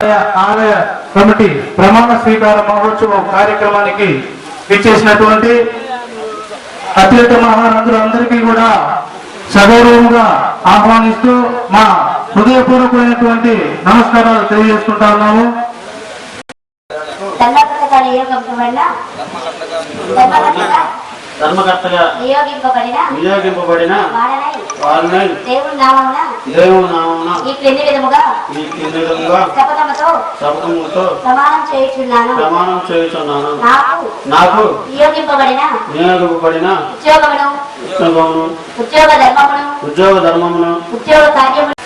ఆలయ కమిటీ ప్రమాణ స్వీకార మహోత్సవం కార్యక్రమానికి ఇచ్చేసినటువంటి అత్యుత మహానందులందరికీ కూడా సగౌరవంగా ఆహ్వానిస్తూ మా హృదయపూర్వకమైనటువంటి నమస్కారాలు తెలియజేసుకుంటా ఉన్నాము. ధర్మకర్తగా నియోగింపబడిన నియోగింపబడిన వాడనై వారిని దేవుని నామమున దేవుని నామమున ఈ క్రింది విధముగా? ఈ కింది విధంగా శపథముతో శపథముతో ప్రమాణం చేయుచున్నాను. ప్రమాణం చేయుచున్నాను. నాకు నాకు నియోగింపబడిన నియోగింపబడిన ఉద్యోగమును ఉద్యోగమును ఉద్యోగ ధర్మమును ఉద్యోగ ధర్మమును. ఉద్యోగ కార్యమును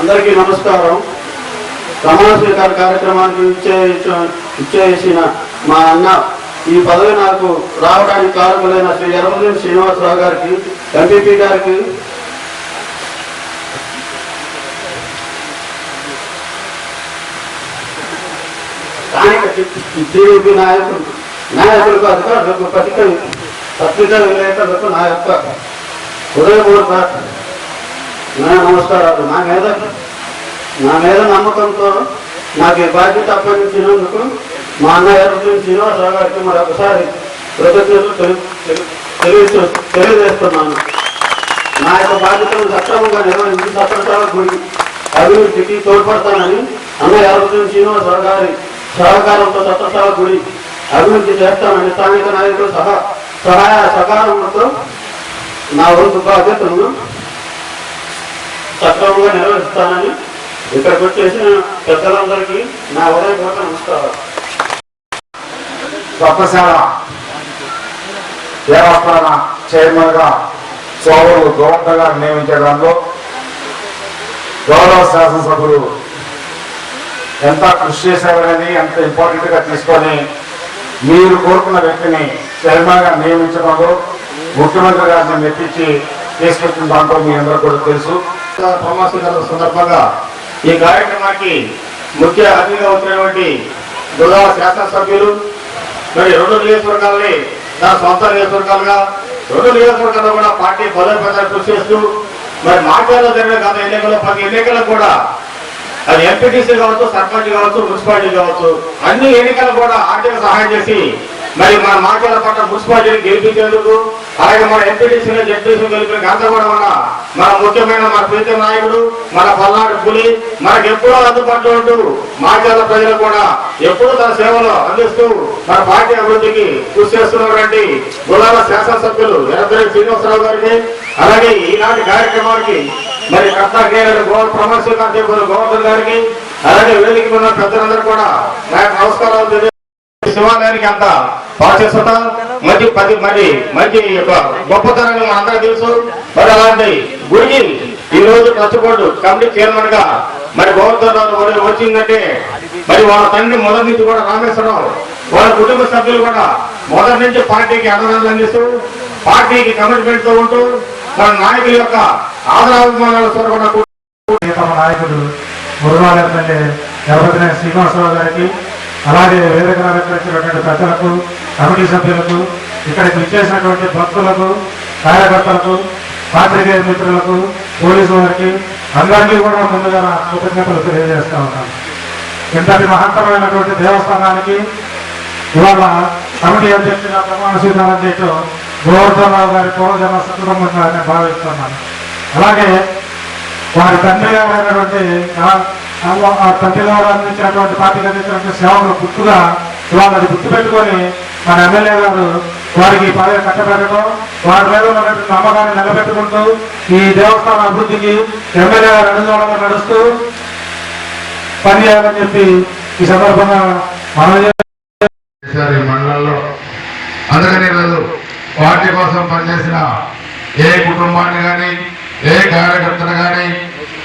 అందరికీ నమస్కారం. ప్రమాణ స్వీకార కార్యక్రమానికి ఇచ్చే ఇచ్చేసిన మా అన్న ఈ పదవి నాకు రావడానికి కారకులైన శ్రీ ఎర్రమల్లి శ్రీనివాసరావు గారికి ఎంపీపీ గారికి స్థానిక టీడీపీ నాయకులు నాయకులకు అధికారులకు పత్రిక పత్రికా విలేకరులకు నా యొక్క హృదయపూర్వక నా నమస్కారాలు నా మీద నా మీద నమ్మకంతో నాకు ఈ బాధ్యత అప్పగించినందుకు మా అన్న ఎర్రజీ శ్రీనివాసరావు గారికి మరొకసారి కృతజ్ఞతలు తెలియజే తెలియజేస్తున్నాను నా యొక్క బాధ్యతను సక్రమంగా నిర్వహించి సత్రశాల గురి అభివృద్ధికి తోడ్పడతానని అన్న ఎర్రజీ శ్రీనివాసరావు గారి సహకారంతో చట్టశాల గుడి అభివృద్ధి చేస్తానని స్థానిక నాయకులు సహా సహాయ సహకారంతో నా వంతు బాధ్యతలను సక్రమంగా నిర్వహిస్తానని ఇక్కడికి వచ్చేసిన పెద్దలందరికీ నా ఉదయపూర్వక నమస్కారం రత్నశాల దేవస్థాన చైర్మన్గా సోదరులు గోవంత గారు నియమించడంలో గౌరవ శాసనసభ్యులు ఎంత కృషి చేశారనేది ఎంత ఇంపార్టెంట్గా తీసుకొని మీరు కోరుకున్న వ్యక్తిని చైర్మన్గా నియమించడంలో ముఖ్యమంత్రి గారిని మెప్పించి తీసుకొచ్చిన దాంట్లో మీ అందరూ కూడా తెలుసు. ప్రమాణ సందర్భంగా ఈ కార్యక్రమానికి ముఖ్య అతిథిగా వచ్చినటువంటి గౌరవ శాసనసభ్యులు మరి రెండు నియోజకవర్గాలని నా సొంత నియోజకవర్గాలుగా రెండు నియోజకవర్గాల్లో కూడా పార్టీ బలోపేతాన్ని కృషి చేస్తూ మరి మాట్లాడలో జరిగిన గత ఎన్నికల్లో ప్రతి ఎన్నికల్లో కూడా అది ఎంపీటీసీ కావచ్చు సర్పంచ్ కావచ్చు మున్సిపాలిటీ కావచ్చు అన్ని ఎన్నికలు కూడా ఆర్థిక సహాయం చేసి మరి మన మాటల పట్ల మున్సిపాలిటీని గెలిపించేందుకు అలాగే మన ఎంపీటీసీని జడ్పీసీ గెలిపిన ఘనత కూడా మన మన ముఖ్యమైన మన ప్రీతి నాయకుడు మన పల్నాడు పులి మనకు ఎప్పుడూ అందుబాటులో ఉంటూ మాట్లాడ ప్రజలు కూడా ఎప్పుడూ తన సేవలు అందిస్తూ మన పార్టీ అభివృద్ధికి కృషి చేస్తున్నటువంటి గులాల శాసనసభ్యులు ఎర్రబెల్లి శ్రీనివాసరావు గారికి అలాగే ఈనాటి కార్యక్రమానికి మరి కర్తాకేయుడు గో ప్రమాణ గోవర్ధన్ గారికి అలాగే వేదిక ఉన్న పెద్దలందరూ కూడా నా యొక్క నమస్కారాలు తెలియ శివాలయానికి అంత పాచేస్తున్నా మంచి పది మరి మంచి యొక్క గొప్పతనాన్ని మనందరూ తెలుసు. మరి అలాంటి గుడికి ఈ రోజు ట్రస్ట్ బోర్డు కమిటీ చైర్మన్గా మరి గోవర్ధన్ రావు వచ్చిందంటే మరి వాళ్ళ తండ్రి మొదటి నుంచి కూడా రామేశ్వరరావు వాళ్ళ కుటుంబ సభ్యులు కూడా మొదటి నుంచి పార్టీకి అండదండలు అందిస్తూ పార్టీకి కమిట్మెంట్తో ఉంటూ మన నాయకుల యొక్క ఆదరాభిమానాలు చూడకుండా తమ నాయకుడు మురుగాల ఎమ్మెల్యే ఎర్రబెల్లి శ్రీనివాసరావు గారికి అలాగే వేదిక అలంకరించినటువంటి ప్రజలకు కమిటీ సభ్యులకు ఇక్కడికి విచ్చేసినటువంటి భక్తులకు కార్యకర్తలకు పాత్రికేయ మిత్రులకు పోలీసు వారికి అందరికీ కూడా ముందుగా నా కృతజ్ఞతలు తెలియజేస్తా ఉన్నాను. ఇంతటి మహత్తరమైనటువంటి దేవస్థానానికి ఇవాళ కమిటీ అధ్యక్షుడిగా ప్రమాణ స్వీకారం చేయటం గోవర్ధనరావు గారి పూర్వజన సుకుటుంబంగా నేను భావిస్తున్నాను. అలాగే వారి తండ్రి గారు అయినటువంటి ఆ- తండ్రి గారు అందించినటువంటి పార్టీకి అందించినటువంటి సేవలు గుర్తుగా వాళ్ళని అది గుర్తుపెట్టుకొని మన ఎమ్మెల్యే గారు వారికి పదవి కట్టబెట్టడం వారి మీద ఉన్నటువంటి నమ్మకాన్ని నిలబెట్టుకుంటూ ఈ దేవస్థాన అభివృద్ధికి ఎమ్మెల్యే గారు అడుగుదోళంగా నడుస్తూ పనిచేయాలని చెప్పి ఈ సందర్భంగా మనం మండలంలో అందుకని పార్టీ కోసం పనిచేసిన ఏ కుటుంబాన్ని కానీ ఏ కార్యకర్తను కానీ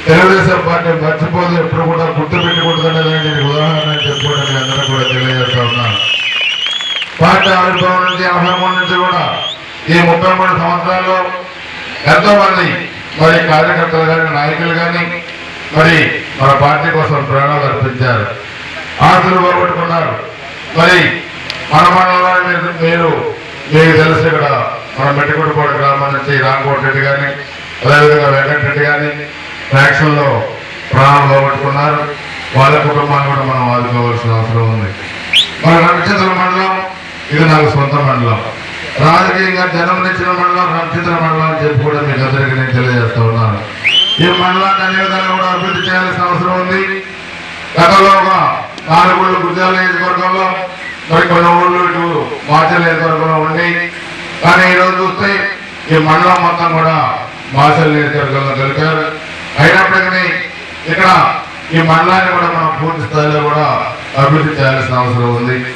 తెలుగుదేశం పార్టీ మర్చిపోదు ఎప్పుడు కూడా గుర్తు పెట్టుకుంటుంది అనేది ఉదాహరణ చెప్పుకోవడానికి అందరూ కూడా తెలియజేస్తా ఉన్నాను పార్టీ ఆవిర్భావం నుంచి ఎనభై మూడు నుంచి కూడా ఈ ముప్పై మూడు సంవత్సరాల్లో ఎంతో మంది మరి కార్యకర్తలు కానీ నాయకులు కానీ మరి మన పార్టీ కోసం ప్రాణాలు అర్పించారు. ఆశలు పోగొట్టుకున్నారు. మరి మన మండలంలో మీరు మీకు తెలుసు ఇక్కడ మన మెట్టుకుడిపోడు గ్రామం నుంచి రామకోటి రెడ్డి కానీ అదేవిధంగా వెంకటరెడ్డి కానీ ఫ్యాక్షన్లో ప్రాణాలు పోగొట్టుకున్నారు. వాళ్ళ కుటుంబాన్ని కూడా మనం ఆదుకోవాల్సిన అవసరం ఉంది. మన రవిచంద్ర మండలం ఇది నాకు సొంత మండలం. రాజకీయంగా జన్మనిచ్చిన మండలం రవిచంద్ర మండలం అని చెప్పి కూడా మీకు అందరికీ నేను తెలియజేస్తా ఉన్నాను. ఈ మండలాన్ని అనే విధాలుగా కూడా అభివృద్ధి చేయాల్సిన అవసరం ఉంది. గతంలో ఒక నాలుగు ఊళ్ళు నియోజకవర్గంలో మరి కొన్ని ఊళ్ళు ఇటు మాచల ఉండేవి ఉండి కానీ ఈ రోజు చూస్తే ఈ మండలం మొత్తం కూడా మాచల నియోజకవర్గంలో కలిపారు అయినప్పటికీ ఇక్కడ ఈ మండలాన్ని కూడా మనం పూర్తి స్థాయిలో కూడా అభివృద్ధి చేయాల్సిన అవసరం ఉంది.